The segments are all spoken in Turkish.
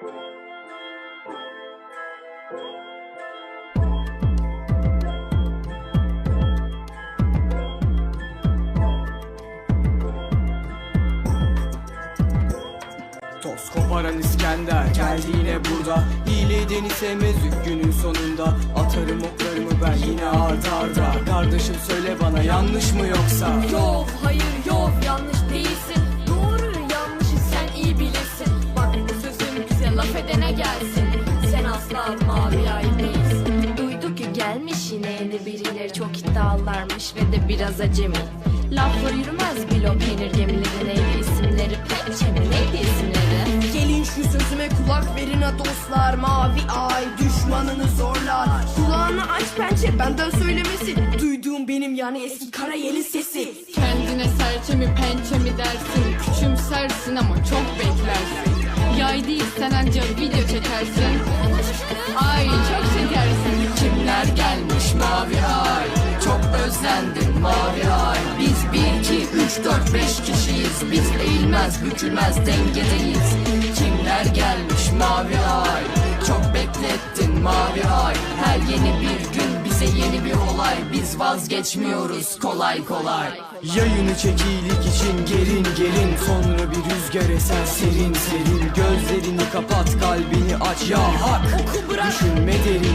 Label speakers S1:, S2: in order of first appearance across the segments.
S1: Toz koparan İskender geldi yine burada. Hile edeni sevmez günün sonunda. Atarım oklarımı ben yine arda arda. Kardeşim söyle bana yanlış mı yoksa?
S2: Yok hayır yok yanlış yeni birileri çok iddialarmış ve de biraz acemi. Laflar yürümez bilo peynir gemileri. Neydi isimleri Pençe mi neydi isimleri?
S3: Gelin şu sözüme kulak verin ha dostlar. Mavi ay düşmanını zorlar. Kulağını aç pençe benden söylemesi. Duyduğum benim yani eski kara yelin sesi.
S4: Kendine serçe mi pençe mi dersin? Küçümsersin ama çok beklersin. Yay değilsen anca video çekersin. Ay çok
S1: 1, 2, 3, 4, 5 kişiyiz. Biz eğilmez bükülmez dengedeyiz. Kimler gelmiş mavi ay? Çok beklettin mavi ay. Her yeni bir gün bize yeni bir olay. Biz vazgeçmiyoruz kolay kolay. Yayını çek iyilik için gerin gerin Sonra bir rüzgar eser serin serin. Gözlerini kapat kalbini aç. Ya hak!
S3: Oku bırak.
S1: Düşünme derin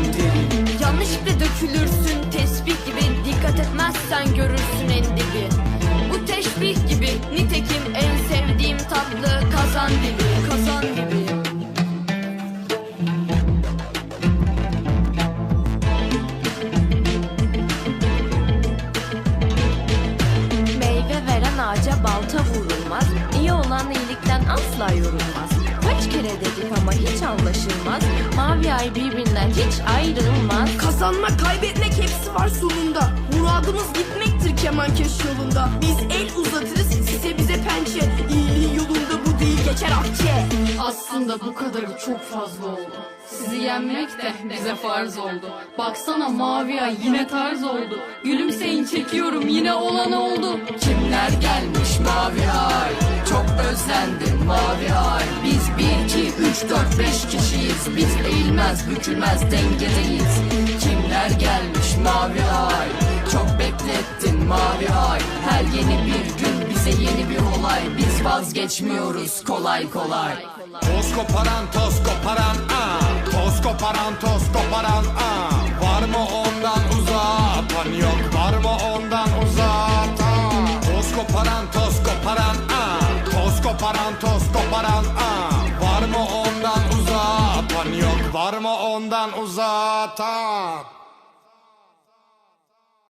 S2: asla yorulmaz. Kaç kere dedik ama hiç anlaşılmaz. Mavi ay birbirinden hiç ayrılmaz.
S3: Kazanmak kaybetmek hepsi var sonunda. Muradımız gitmektir kemankeş yolunda. Biz el uzatırız size bize pençe. İyiliğin yolunda bu değil geçer akçe.
S4: Aslında bu kadarı çok fazla oldu. Sizi yenmek de bize farz oldu. Baksana mavi ay yine tarz oldu. Gülümseyin çekiyorum yine olan oldu.
S1: Kimler gelmiş mavi ay 1, 2, 3, 4, 5 kişiyiz. Biz eğilmez bükülmez dengedeyiz. Kimler gelmiş mavi ay? Çok beklettin mavi ay. Her yeni bir gün bize yeni bir olay. Biz vazgeçmiyoruz kolay kolay.
S5: Toz koparan toz koparan aa Toz koparan toz koparan aa Var mı ondan uzatan? Yok Var mı ondan uzatan? Toz koparan toz koparan aa Toz koparan toz koparan aa Var mı ondan uzatan